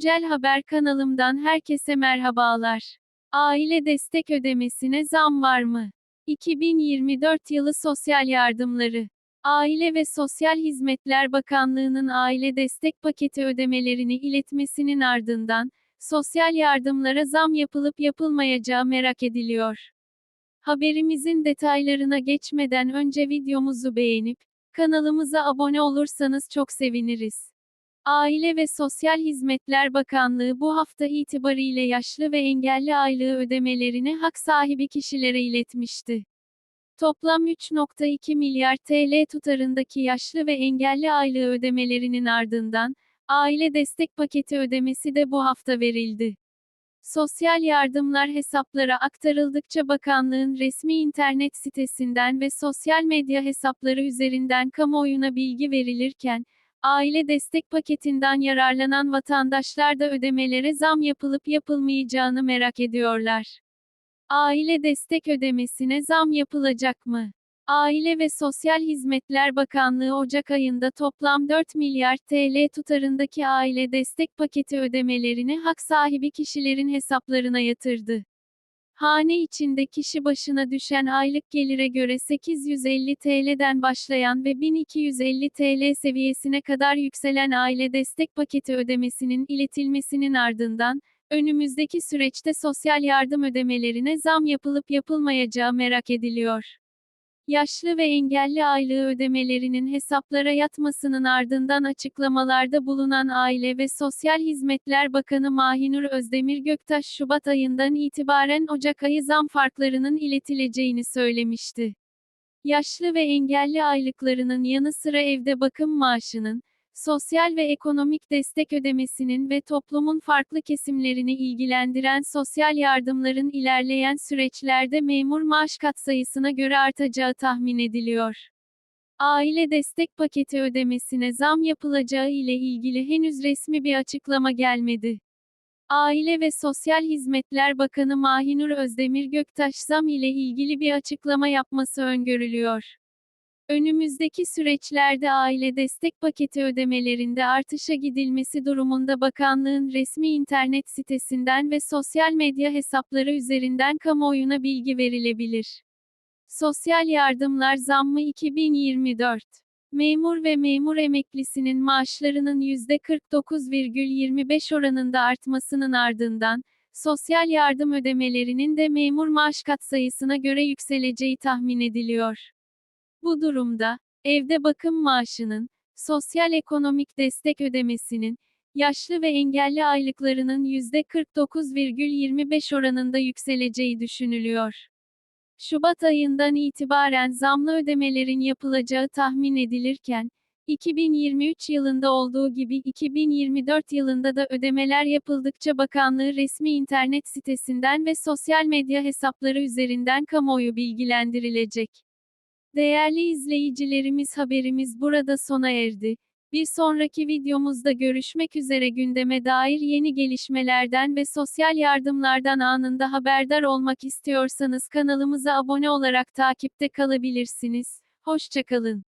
Güncel Haber kanalımdan herkese merhabalar. Aile destek ödemesine zam var mı? 2024 yılı sosyal yardımları. Aile ve Sosyal Hizmetler Bakanlığı'nın aile destek paketi ödemelerini iletmesinin ardından, sosyal yardımlara zam yapılıp yapılmayacağı merak ediliyor. Haberimizin detaylarına geçmeden önce videomuzu beğenip, kanalımıza abone olursanız çok seviniriz. Aile ve Sosyal Hizmetler Bakanlığı bu hafta itibariyle yaşlı ve engelli aylığı ödemelerini hak sahibi kişilere iletmişti. Toplam 3.2 milyar TL tutarındaki yaşlı ve engelli aylığı ödemelerinin ardından, aile destek paketi ödemesi de bu hafta verildi. Sosyal yardımlar hesaplara aktarıldıkça bakanlığın resmi internet sitesinden ve sosyal medya hesapları üzerinden kamuoyuna bilgi verilirken, aile destek paketinden yararlanan vatandaşlar da ödemelere zam yapılıp yapılmayacağını merak ediyorlar. Aile destek ödemesine zam yapılacak mı? Aile ve Sosyal Hizmetler Bakanlığı Ocak ayında toplam 4 milyar TL tutarındaki aile destek paketi ödemelerini hak sahibi kişilerin hesaplarına yatırdı. Hane içinde kişi başına düşen aylık gelire göre 850 TL'den başlayan ve 1250 TL seviyesine kadar yükselen aile destek paketi ödemesinin iletilmesinin ardından, önümüzdeki süreçte sosyal yardım ödemelerine zam yapılıp yapılmayacağı merak ediliyor. Yaşlı ve engelli aylığı ödemelerinin hesaplara yatmasının ardından açıklamalarda bulunan Aile ve Sosyal Hizmetler Bakanı Mahinur Özdemir Göktaş Şubat ayından itibaren Ocak ayı zam farklarının iletileceğini söylemişti. Yaşlı ve engelli aylıklarının yanı sıra evde bakım maaşının, sosyal ve ekonomik destek ödemesinin ve toplumun farklı kesimlerini ilgilendiren sosyal yardımların ilerleyen süreçlerde memur maaş katsayısına göre artacağı tahmin ediliyor. Aile destek paketi ödemesine zam yapılacağı ile ilgili henüz resmi bir açıklama gelmedi. Aile ve Sosyal Hizmetler Bakanı Mahinur Özdemir Göktaş zam ile ilgili bir açıklama yapması öngörülüyor. Önümüzdeki süreçlerde aile destek paketi ödemelerinde artışa gidilmesi durumunda bakanlığın resmi internet sitesinden ve sosyal medya hesapları üzerinden kamuoyuna bilgi verilebilir. Sosyal yardımlar zammı 2024 Memur ve memur emeklisinin maaşlarının %49,25 oranında artmasının ardından, sosyal yardım ödemelerinin de memur maaş katsayısına göre yükseleceği tahmin ediliyor. Bu durumda, evde bakım maaşının, sosyal ekonomik destek ödemesinin, yaşlı ve engelli aylıklarının %49,25 oranında yükseleceği düşünülüyor. Şubat ayından itibaren zamlı ödemelerin yapılacağı tahmin edilirken, 2023 yılında olduğu gibi 2024 yılında da ödemeler yapıldıkça bakanlığı resmi internet sitesinden ve sosyal medya hesapları üzerinden kamuoyu bilgilendirilecek. Değerli izleyicilerimiz haberimiz burada sona erdi. Bir sonraki videomuzda görüşmek üzere gündeme dair yeni gelişmelerden ve sosyal yardımlardan anında haberdar olmak istiyorsanız kanalımıza abone olarak takipte kalabilirsiniz. Hoşçakalın.